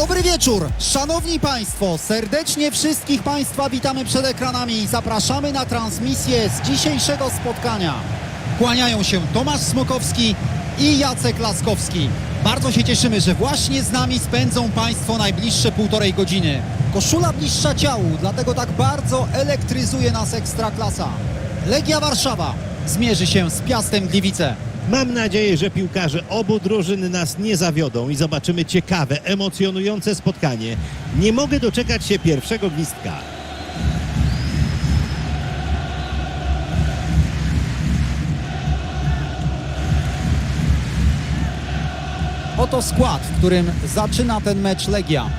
Dobry wieczór, szanowni państwo, serdecznie wszystkich państwa witamy przed ekranami i zapraszamy na transmisję z dzisiejszego spotkania. Kłaniają się Tomasz Smokowski i Jacek Laskowski. Bardzo się cieszymy, że właśnie z nami spędzą państwo najbliższe półtorej godziny. Koszula bliższa ciału, dlatego tak bardzo elektryzuje nas Ekstraklasa. Legia Warszawa zmierzy się z Piastem Gliwice. Mam nadzieję, że piłkarze obu drużyn nas nie zawiodą i zobaczymy ciekawe, emocjonujące spotkanie. Nie mogę doczekać się pierwszego gwizdka. Oto skład, w którym zaczyna ten mecz Legia.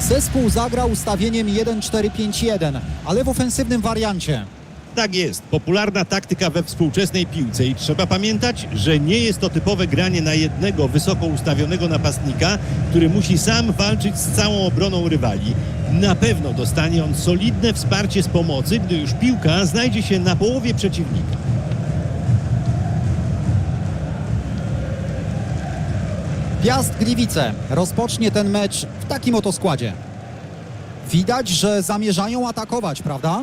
Zespół zagrał ustawieniem 1-4-5-1, ale w ofensywnym wariancie. Tak jest, popularna taktyka we współczesnej piłce i trzeba pamiętać, że nie jest to typowe granie na jednego wysoko ustawionego napastnika, który musi sam walczyć z całą obroną rywali. Na pewno dostanie on solidne wsparcie z pomocy, gdy już piłka znajdzie się na połowie przeciwnika. Piast Gliwice rozpocznie ten mecz w takim oto składzie. Widać, że zamierzają atakować, prawda?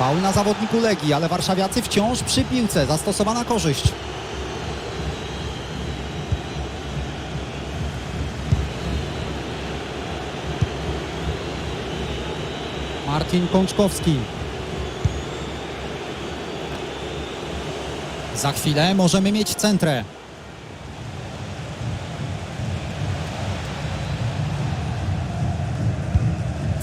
Faul na zawodniku Legii, ale warszawiacy wciąż przy piłce. Zastosowana korzyść. Martin Kączkowski. Za chwilę możemy mieć centrę.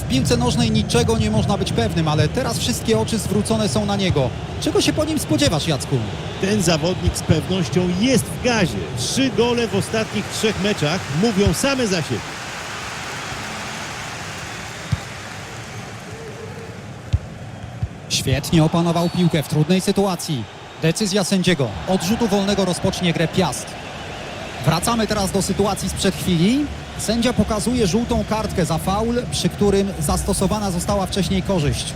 W piłce nożnej niczego nie można być pewnym, ale teraz wszystkie oczy zwrócone są na niego. Czego się po nim spodziewasz, Jacku? Ten zawodnik z pewnością jest w gazie. Trzy gole w ostatnich trzech meczach mówią same za siebie. Świetnie opanował piłkę w trudnej sytuacji. Decyzja sędziego. Od rzutu wolnego rozpocznie grę Piast. Wracamy teraz do sytuacji sprzed chwili. Sędzia pokazuje żółtą kartkę za faul, przy którym zastosowana została wcześniej korzyść.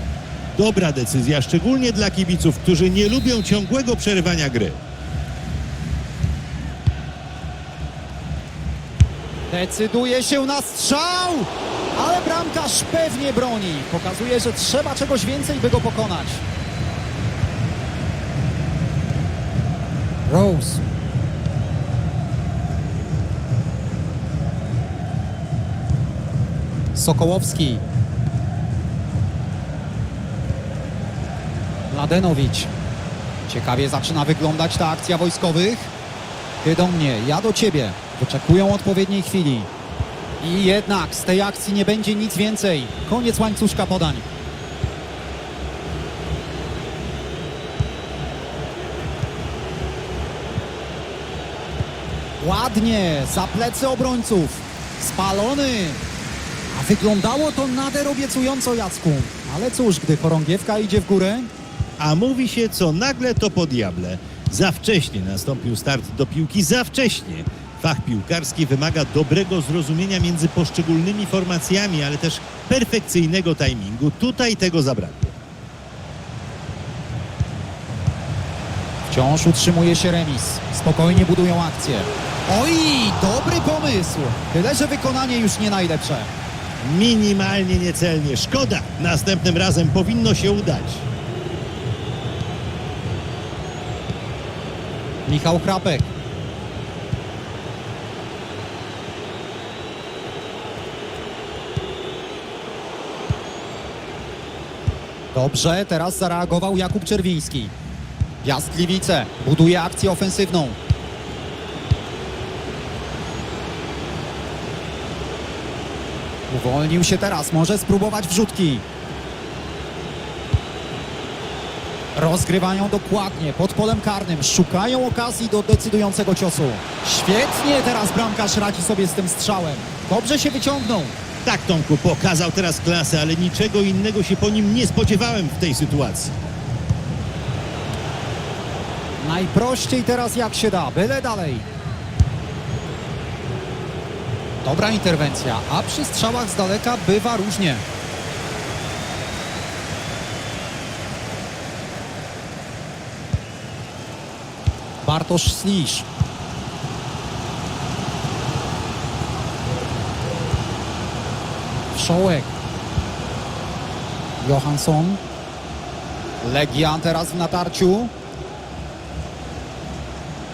Dobra decyzja, szczególnie dla kibiców, którzy nie lubią ciągłego przerywania gry. Decyduje się na strzał! Ale bramkarz pewnie broni. Pokazuje, że trzeba czegoś więcej, by go pokonać. Rose. Sokołowski. Mladenowicz. Ciekawie zaczyna wyglądać ta akcja wojskowych. Ty do mnie, ja do ciebie. Wyczekują odpowiedniej chwili. I jednak z tej akcji nie będzie nic więcej. Koniec łańcuszka podań. Ładnie, za plecy obrońców. Spalony. A wyglądało to nader obiecująco, Jacku. Ale cóż, gdy chorągiewka idzie w górę, A mówi się, co nagle to po diable. Za wcześnie nastąpił start do piłki, za wcześnie. Fach piłkarski wymaga dobrego zrozumienia między poszczególnymi formacjami, ale też perfekcyjnego timingu. Tutaj tego zabrakło. Wciąż utrzymuje się remis. Spokojnie budują akcję. Oj, dobry pomysł. Tyle, że wykonanie już nie najlepsze. Minimalnie niecelnie. Szkoda. Następnym razem powinno się udać. Michał Chrapek. Dobrze, teraz zareagował Jakub Czerwiński. Piast buduje akcję ofensywną. Uwolnił się teraz, może spróbować wrzutki. Rozgrywają dokładnie pod polem karnym, szukają okazji do decydującego ciosu. Świetnie teraz bramkarz radzi sobie z tym strzałem. Dobrze się wyciągnął. Tak, Tomku, pokazał teraz klasę, ale niczego innego się po nim nie spodziewałem w tej sytuacji. Najprościej teraz jak się da, byle dalej. Dobra interwencja, a przy strzałach z daleka bywa różnie. Bartosz Slisz. Wszołek. Johansson. Legia teraz w natarciu.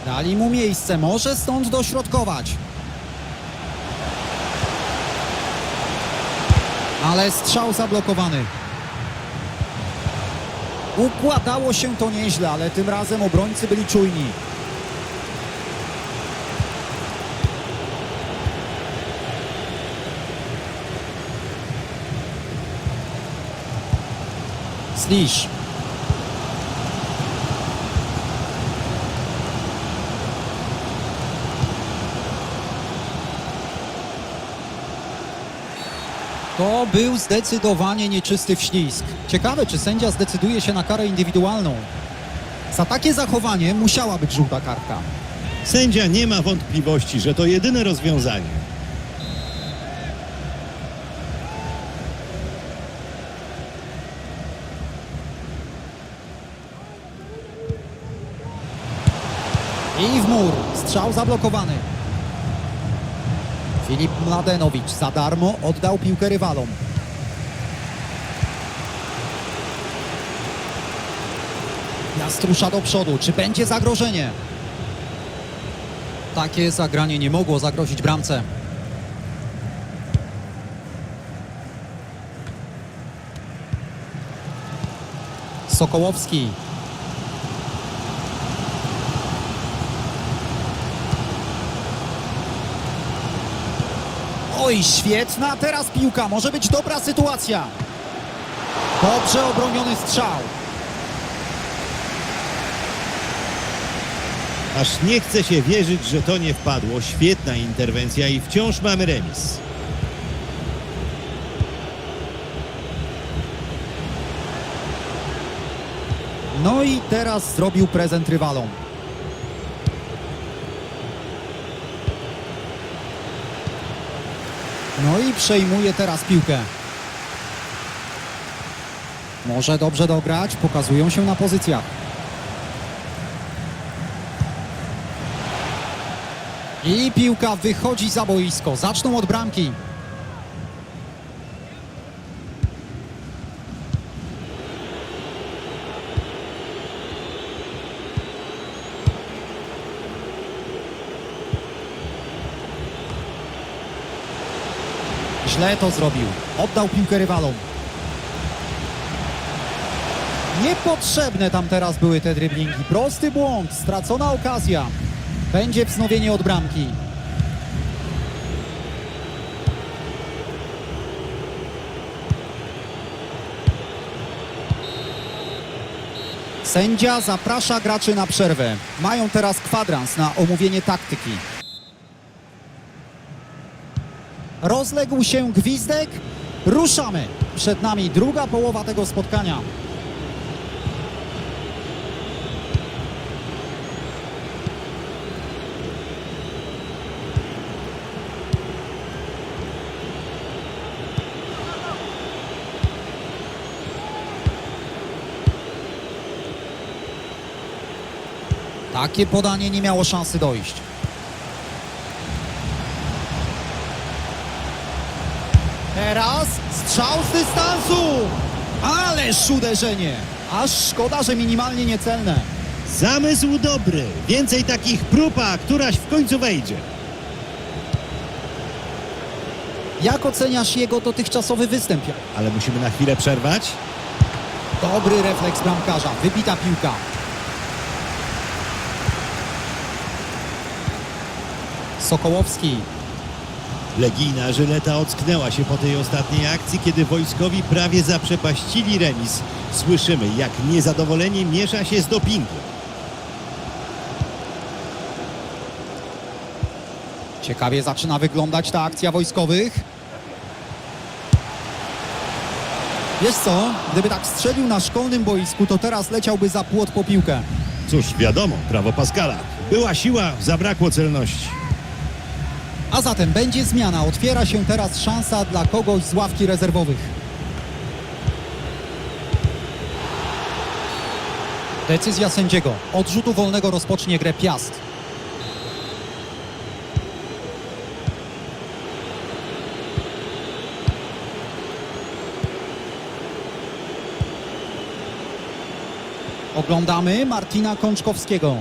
Dali mu miejsce, może stąd dośrodkować. Ale strzał zablokowany. Układało się to nieźle, ale tym razem obrońcy byli czujni. Slisz. To był zdecydowanie nieczysty wślizg. Ciekawe, czy sędzia zdecyduje się na karę indywidualną. Za takie zachowanie musiała być żółta kartka. Sędzia nie ma wątpliwości, że to jedyne rozwiązanie. I w mur. Strzał zablokowany. Filip Mladenowicz za darmo oddał piłkę rywalom. Piast rusza do przodu. Czy będzie zagrożenie? Takie zagranie nie mogło zagrozić bramce. Sokołowski. Oj, świetna teraz piłka. Może być dobra sytuacja. Dobrze obroniony strzał. Aż nie chce się wierzyć, że to nie wpadło. Świetna interwencja i wciąż mamy remis. No i teraz zrobił prezent rywalom. No i przejmuje teraz piłkę. Może dobrze dograć, pokazują się na pozycjach. I piłka wychodzi za boisko. Zaczną od bramki. Źle to zrobił. Oddał piłkę rywalom. Niepotrzebne tam teraz były te driblingi. Prosty błąd, stracona okazja. Będzie wznowienie od bramki. Sędzia zaprasza graczy na przerwę. Mają teraz kwadrans na omówienie taktyki. Rozległ się gwizdek. Ruszamy. Przed nami druga połowa tego spotkania. Takie podanie nie miało szansy dojść. dystansu! Ależ uderzenie! Aż szkoda, że minimalnie niecelne. Zamysł dobry. Więcej takich próba, któraś w końcu wejdzie. Jak oceniasz jego dotychczasowy występ? Ale musimy na chwilę przerwać. Dobry refleks bramkarza. Wybita piłka. Sokołowski Legijna Żyleta ocknęła się po tej ostatniej akcji, kiedy wojskowi prawie zaprzepaścili remis. Słyszymy, jak niezadowolenie miesza się z dopingiem. Ciekawie zaczyna wyglądać ta akcja wojskowych. Wiesz co, gdyby tak strzelił na szkolnym boisku, to teraz leciałby za płot po piłkę. Cóż, wiadomo, prawo Pascala. Była siła, zabrakło celności. A zatem będzie zmiana. Otwiera się teraz szansa dla kogoś z ławki rezerwowych. Decyzja sędziego. Od rzutu wolnego rozpocznie grę Piast. Oglądamy Martina Kączkowskiego.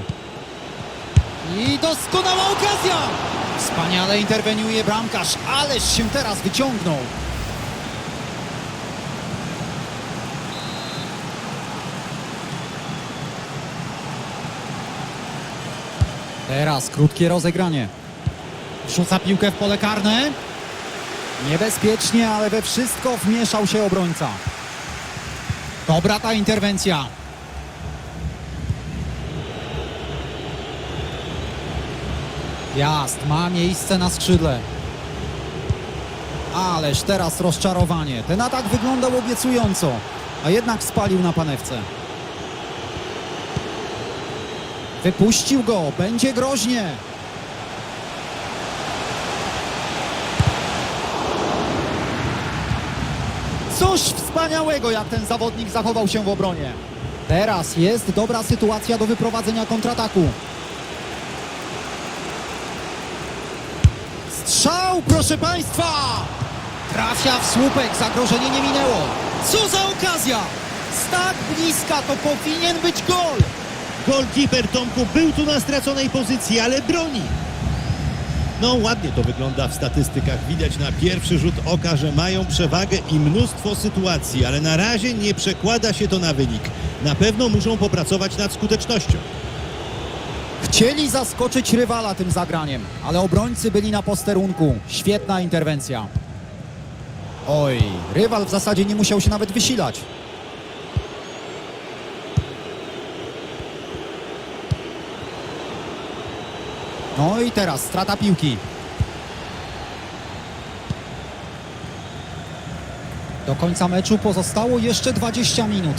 I doskonała okazja! Wspaniale interweniuje bramkarz, ależ się teraz wyciągnął. Teraz krótkie rozegranie. Wrzuca piłkę w pole karne. Niebezpiecznie, ale we wszystko wmieszał się obrońca. Dobra ta interwencja. Jazd ma miejsce na skrzydle. Ależ teraz rozczarowanie. Ten atak wyglądał obiecująco, a jednak spalił na panewce. Wypuścił go, będzie groźnie. Coś wspaniałego, jak ten zawodnik zachował się w obronie. Teraz jest dobra sytuacja do wyprowadzenia kontrataku. Strzał, proszę Państwa! Trafia w słupek, zagrożenie nie minęło. Co za okazja! Z tak bliska to powinien być gol. Golkiper Tomku był tu na straconej pozycji, ale broni. No ładnie to wygląda w statystykach. Widać na pierwszy rzut oka, że mają przewagę i mnóstwo sytuacji, ale na razie nie przekłada się to na wynik. Na pewno muszą popracować nad skutecznością. Chcieli zaskoczyć rywala tym zagraniem, ale obrońcy byli na posterunku. Świetna interwencja. Oj, rywal w zasadzie nie musiał się nawet wysilać. No i teraz strata piłki. Do końca meczu pozostało jeszcze 20 minut.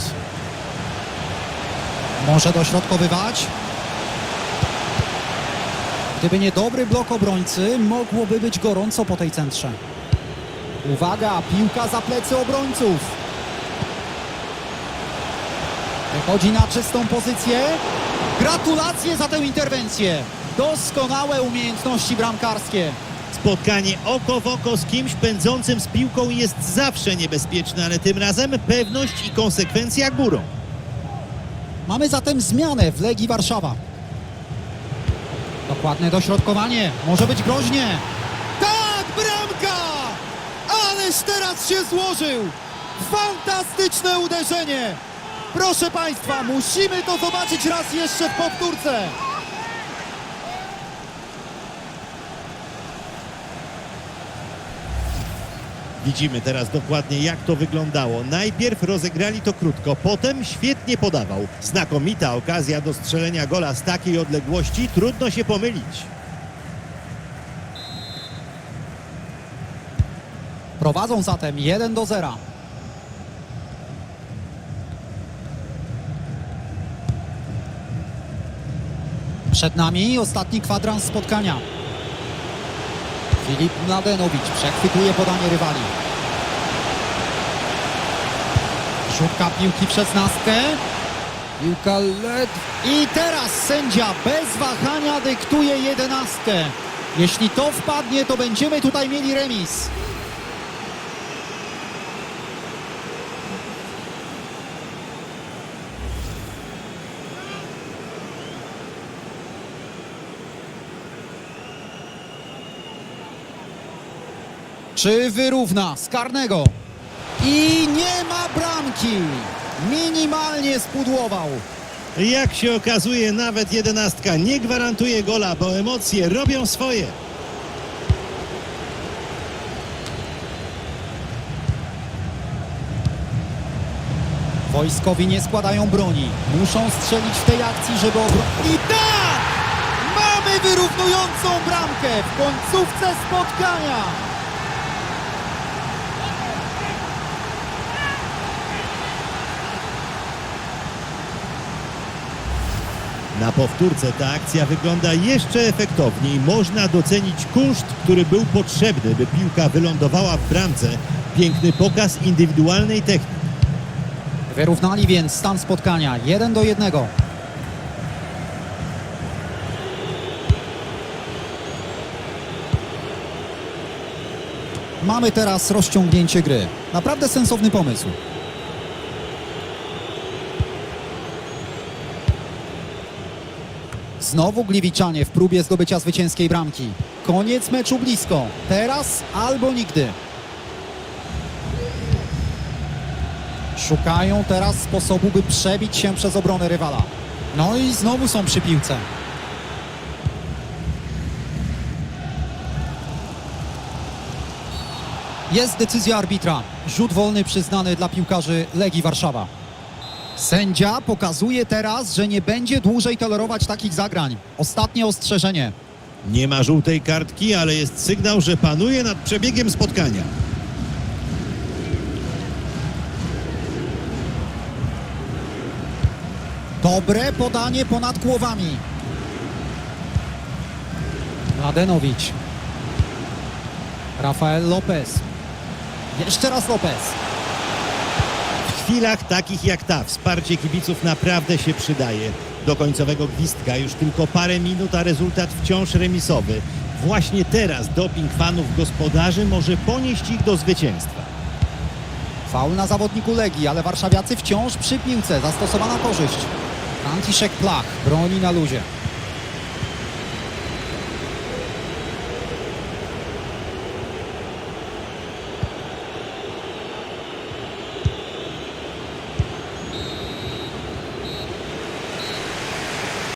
Może dośrodkowywać. Gdyby nie dobry blok obrońcy, mogłoby być gorąco po tej centrze. Uwaga, piłka za plecy obrońców. Wychodzi na czystą pozycję. Gratulacje za tę interwencję. Doskonałe umiejętności bramkarskie. Spotkanie oko w oko z kimś pędzącym z piłką jest zawsze niebezpieczne, ale tym razem pewność i konsekwencja górą. Mamy zatem zmianę w Legii Warszawa. Dokładne dośrodkowanie. Może być groźnie. Tak, bramka! Ależ teraz się złożył. Fantastyczne uderzenie. Proszę Państwa, musimy to zobaczyć raz jeszcze w powtórce. Widzimy teraz dokładnie jak to wyglądało. Najpierw rozegrali to krótko, potem świetnie podawał. Znakomita okazja do strzelenia gola z takiej odległości, trudno się pomylić. Prowadzą zatem 1 do 0. Przed nami ostatni kwadrans spotkania. Filip Mladenowicz przechwytuje podanie rywali. Rzutka piłki przez nastkę. Piłka led... I teraz sędzia bez wahania dyktuje jedenastkę. Jeśli to wpadnie, to będziemy tutaj mieli remis. Czy wyrówna z karnego? I nie ma bramki. Minimalnie spudłował. Jak się okazuje, nawet jedenastka nie gwarantuje gola, bo emocje robią swoje. Wojskowi nie składają broni. Muszą strzelić w tej akcji, żeby obronić. I tak! Mamy wyrównującą bramkę w końcówce spotkania! Na powtórce ta akcja wygląda jeszcze efektowniej. Można docenić kunszt, który był potrzebny, by piłka wylądowała w bramce. Piękny pokaz indywidualnej techniki. Wyrównali więc stan spotkania 1 do 1. Mamy teraz rozciągnięcie gry. Naprawdę sensowny pomysł. Znowu Gliwiczanie w próbie zdobycia zwycięskiej bramki. Koniec meczu blisko. Teraz albo nigdy. Szukają teraz sposobu, by przebić się przez obronę rywala. No i znowu są przy piłce. Jest decyzja arbitra. Rzut wolny przyznany dla piłkarzy Legii Warszawa. Sędzia pokazuje teraz, że nie będzie dłużej tolerować takich zagrań. Ostatnie ostrzeżenie. Nie ma żółtej kartki, ale jest sygnał, że panuje nad przebiegiem spotkania. Dobre podanie ponad głowami. Mladenowicz. Rafael Lopez. Jeszcze raz Lopez. Chwilach takich jak ta wsparcie kibiców naprawdę się przydaje. Do końcowego gwizdka już tylko parę minut, a rezultat wciąż remisowy. Właśnie teraz doping fanów gospodarzy może ponieść ich do zwycięstwa. Faul na zawodniku Legii, ale warszawiacy wciąż przy piłce. Zastosowana korzyść. Franciszek Plach broni na luzie.